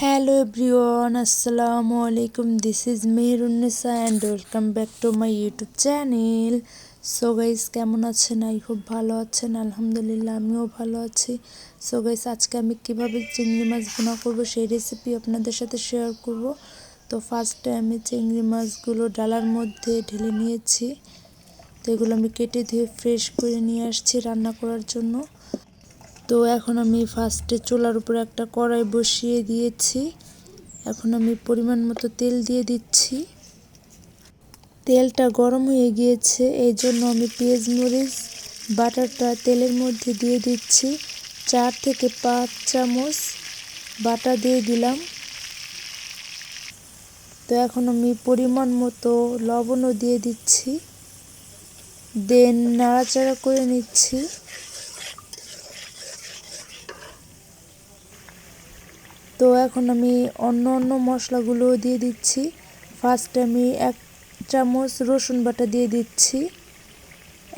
Hello everyone আসসালামু আলাইকুম this is Mehrunnesa and welcome back to my YouTube channel so guys কেমন আছেন? I খুব ভালো আছেন। আলহামদুলিল্লাহ, আমিও ভালো আছি। সো গাইস আজকে আমি কীভাবে চিংড়ি মাছ ভুনা করব সেই রেসিপি আপনাদের সাথে শেয়ার করব। তো ফার্স্টে আমি চিংড়ি মাছগুলো ডালার মধ্যে ঢেলে নিয়েছি। তো এগুলো আমি কেটে ধুয়ে ফ্রেশ করে নিয়ে আসছি রান্না করার জন্য। তো এখন আমি ফার্স্টে চুলার উপরে একটা কড়াই বসিয়ে দিয়েছি। এখন আমি পরিমাণ মতো তেল দিয়ে দিচ্ছি। তেলটা গরম হয়ে গিয়েছে এই জন্য আমি পেঁয়াজ, মরিচ, বাটারটা তেলের মধ্যে দিয়ে দিচ্ছি। চার থেকে পাঁচ চামচ বাটা দিয়ে দিলাম। তো এখন আমি পরিমাণ মতো লবণও দিয়ে দিচ্ছি। দেন নাড়াচাড়া করে নিচ্ছি। তো এখন আমি অন্য অন্য মশলাগুলো দিয়ে দিচ্ছি। ফার্স্টে আমি এক চামচ রসুন বাটা দিয়ে দিচ্ছি।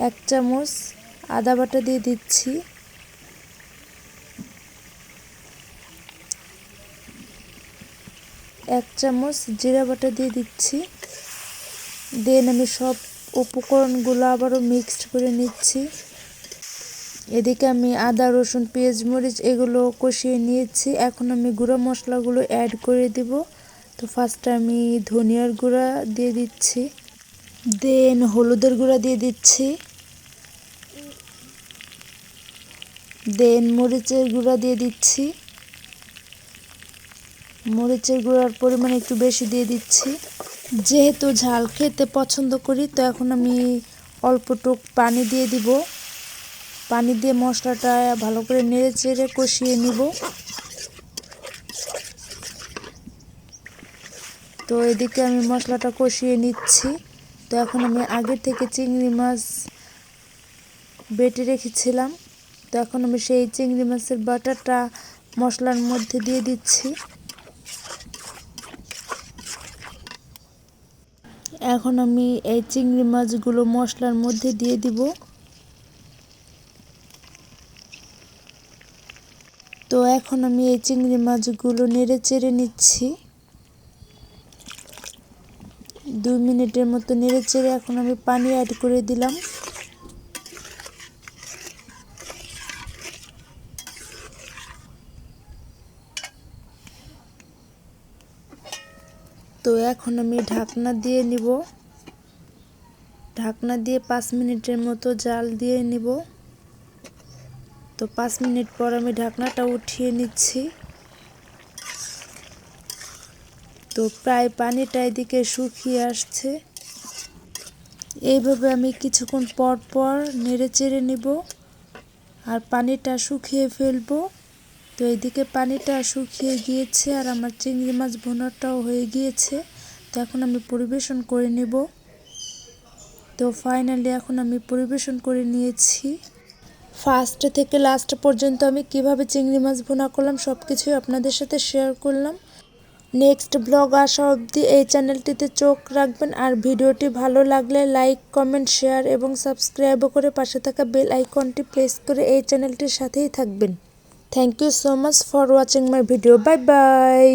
এক চামচ আদা বাটা দিয়ে দিচ্ছি। এক চামচ জিরা বাটা দিয়ে দিচ্ছি। দেন আমি সব উপকরণগুলো আবারও মিক্সড করে নিচ্ছি। এদিকে আমি আদা, রসুন, পেঁয়াজ, মরিচ এগুলো কষিয়ে নিয়েছি। এখন আমি গুঁড়ো মশলাগুলো অ্যাড করে দিব। তো ফার্স্টে আমি ধনিয়ার গুঁড়া দিয়ে দিচ্ছি। দেন হলুদের গুঁড়া দিয়ে দিচ্ছি। দেন মরিচের গুঁড়া দিয়ে দিচ্ছি। মরিচের গুঁড়ার পরিমাণ একটু বেশি দিয়ে দিচ্ছি। যেহেতু ঝাল খেতে পছন্দ করি, তো এখন আমি অল্প টুক পানি দিয়ে দিব। পানি দিয়ে মশলাটা ভালো করে নেড়ে চেড়ে কষিয়ে নিব। তো এদিকে আমি মশলাটা কষিয়ে নিচ্ছি। তো এখন আমি আগে থেকে চিংড়ি মাছ বেটে রেখেছিলাম। তো এখন আমি সেই চিংড়ি মাছের বাটারটা মশলার মধ্যে দিয়ে দিচ্ছি। এখন আমি এই চিংড়ি মাছগুলো মশলার মধ্যে দিয়ে দিব। তো এখন আমি এই চিংড়ি মাছগুলো নেড়ে চেড়ে নিচ্ছি। দুই মিনিটের মতো নেড়ে চেড়ে এখন আমি পানি অ্যাড করে দিলাম। তো এখন আমি ঢাকনা দিয়ে নিব। ঢাকনা দিয়ে পাঁচ মিনিটের মতো জাল দিয়ে নিব। তো পাঁচ মিনিট পর আমি ঢাকনাটা উঠিয়ে নিচ্ছি। তো প্রায় পানিটা এদিকে শুকিয়ে আসছে। এইভাবে আমি কিছুক্ষণ পর পর নেড়ে চেড়ে নিব আর পানিটা শুকিয়ে ফেলব। তো এদিকে পানিটা শুকিয়ে গিয়েছে আর আমার চিংড়ি মাছ ভোনাটাও হয়ে গিয়েছে। তো এখন আমি পরিবেশন করে নেব। তো ফাইনালি এখন আমি পরিবেশন করে নিয়েছি। ফার্স্ট থেকে লাস্ট পর্যন্ত আমি কীভাবে চিংড়ি মাছ ভুনা করলাম সব কিছুই আপনাদের সাথে শেয়ার করলাম। নেক্সট ব্লগ আসা অবধি এই চ্যানেলটিতে চোখ রাখবেন আর ভিডিওটি ভালো লাগলে লাইক কমেন্ট শেয়ার এবং সাবস্ক্রাইবও করে পাশে থাকা বেল আইকনটি প্রেস করে এই চ্যানেলটির সাথেই থাকবেন। Thank you so much for watching my video bye bye